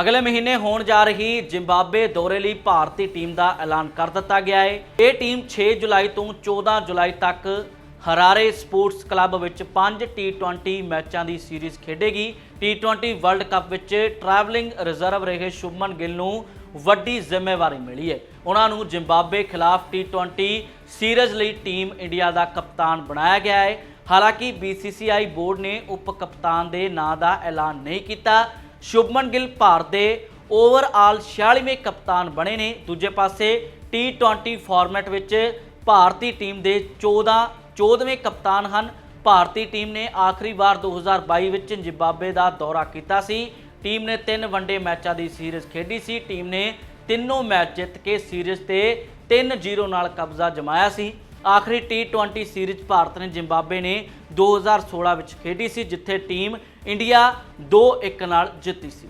ਅਗਲੇ ਮਹੀਨੇ ਹੋਣ ਜਾ ਰਹੀ ਜ਼ਿੰਬਾਬਵੇ ਦੌਰੇ ਲਈ ਭਾਰਤੀ ਟੀਮ ਦਾ ਐਲਾਨ ਕਰ ਦਿੱਤਾ ਗਿਆ ਹੈ ਇਹ ਟੀਮ 6 ਜੁਲਾਈ ਤੋਂ 14 ਜੁਲਾਈ ਤੱਕ ਹਰਾਰੇ ਸਪੋਰਟਸ ਕਲੱਬ ਵਿੱਚ 5 T20 ਮੈਚਾਂ ਦੀ ਸੀਰੀਜ਼ ਖੇਡੇਗੀ। T20 ਵਰਲਡ ਕੱਪ ਵਿੱਚ ਟਰੈਵਲਿੰਗ ਰਿਜ਼ਰਵ ਰਹੇ ਸ਼ੁਭਮਨ ਗਿੱਲ ਨੂੰ ਵੱਡੀ ਜ਼ਿੰਮੇਵਾਰੀ ਮਿਲੀ ਹੈ ਉਹਨਾਂ ਨੂੰ ਜ਼ਿੰਬਾਬਵੇ ਖਿਲਾਫ T20 ਸੀਰੀਜ਼ ਲਈ ਟੀਮ ਇੰਡੀਆ ਦਾ ਕਪਤਾਨ ਬਣਾਇਆ ਗਿਆ ਹੈ ਹਾਲਾਂਕਿ BCCI ਬੋਰਡ ਨੇ ਉਪ ਕਪਤਾਨ ਦੇ ਨਾਂ ਦਾ ਐਲਾਨ ਨਹੀਂ ਕੀਤਾ। ਸ਼ੁਭਮਨ ਗਿੱਲ ਭਾਰਤ ਦੇ ਓਵਰਆਲ 46ਵੇਂ ਕਪਤਾਨ ਬਣੇ ਨੇ। ਦੂਜੇ ਪਾਸੇ T20 ਫਾਰਮੈਟ ਵਿੱਚ ਭਾਰਤੀ ਟੀਮ ਦੇ 14 14ਵੇਂ ਕਪਤਾਨ ਹਨ। ਭਾਰਤੀ ਟੀਮ ਨੇ ਆਖਰੀ ਵਾਰ 2022 ਵਿੱਚ ਜ਼ਿੰਬਾਬਵੇ ਦਾ ਦੌਰਾ ਕੀਤਾ ਸੀ। ਟੀਮ ਨੇ ਤਿੰਨ ਵਨਡੇ ਮੈਚਾਂ ਦੀ ਸੀਰੀਜ਼ ਖੇਡੀ ਸੀ। ਟੀਮ ਨੇ ਤਿੰਨੋਂ ਮੈਚ ਜਿੱਤ ਕੇ ਸੀਰੀਜ਼ ਤੇ 3-0 ਨਾਲ ਕਬਜ਼ਾ ਜਮਾਇਆ ਸੀ। ਆਖਰੀ T20 ਸੀਰੀਜ਼ ਭਾਰਤ ਨੇ ਜ਼ਿੰਬਾਬਵੇ ਨੇ 2016 ਵਿੱਚ ਖੇਡੀ ਸੀ, ਜਿੱਥੇ ਟੀਮ ਇੰਡੀਆ 2-1 ਨਾਲ ਜਿੱਤੀ ਸੀ।